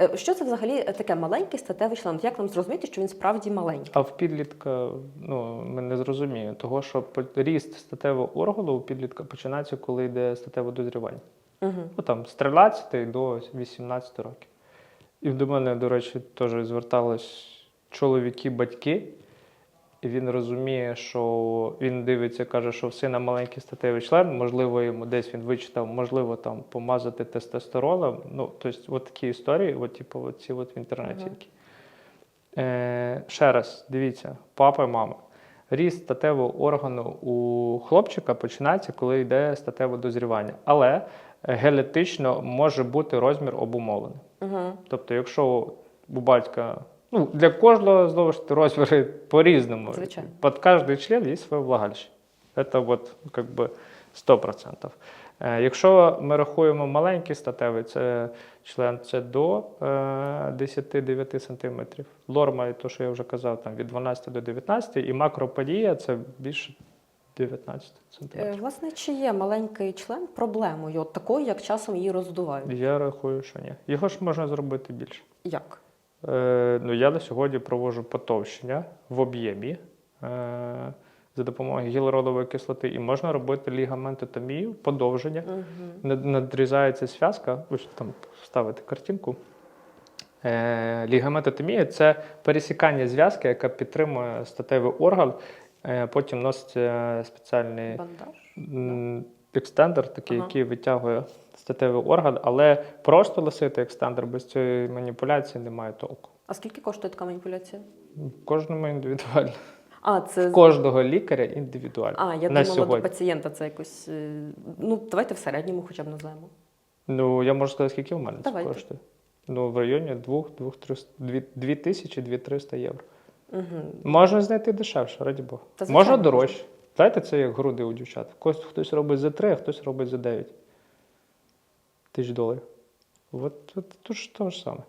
Е, Що це взагалі таке маленький статевий член? Як нам зрозуміти, що він справді маленький? А в підлітка ну, ми не зрозуміємо, того, що ріст статевого органу у підлітка починається, коли йде статеве дозрівання. Угу. Ну, там, з 13 до 18 років. І до мене, до речі, теж звертались чоловіки-батьки, і він розуміє, що він дивиться, каже, що в сина маленький статевий член, можливо, йому десь він вичитав, можливо, там помазати тестостероном. Ну, тобто, от такі історії, от, типу, от ці от в інтернеті. Мгм. Е, ще раз, дивіться, папа і мама. Ріст статевого органу у хлопчика починається, коли йде статеве дозрівання. Але генетично може бути розмір обумовлений. Угу. Тобто, якщо у батька, ну для кожного знову ж розміри по-різному. Звичайно. Под кожний член є своє влагалище. Це от, как би 100%. Е, Якщо ми рахуємо маленький статевий, це член це до е, 10-9 см. Норма, то, що я вже казав, там від 12 до 19, і макроподія це більше 19 см. Е, Власне, чи є маленький член проблемою, от такою, як часом її роздувають? Я рахую, що ні. Його ж можна зробити більше. Як? Е, ну, я на сьогодні проводжу потовщення в об'ємі е, за допомогою гіалуронової кислоти, і можна робити лігаментотомію, подовження. Угу. Надрізається зв'язка, ось там ставити картинку. Е, лігаментотомія це пересікання зв'язки, яка підтримує статевий орган. Потім носиться спеціальний Бандаж? Екстендер, такий, Ага. який витягує статевий орган, але просто лисити екстендер без цієї маніпуляції немає толку. А скільки коштує така маніпуляція? Кожному індивідуально. А, це Кожного лікаря індивідуально. а, я на думала, сьогодні. до пацієнта це якось. е, Ну, давайте в середньому хоча б назвемо. Ну, я можу сказати, скільки в мене Давайте. це коштує. Ну, в районі 2 тисячі 2-300 євро. Угу. Можна знайти дешевше, раді Бога. Можна дорожче. Знаєте, це як груди у дівчат. Хтось, робить за 3, а хтось робить за 9 тисяч доларів. От, от тут ж те ж саме.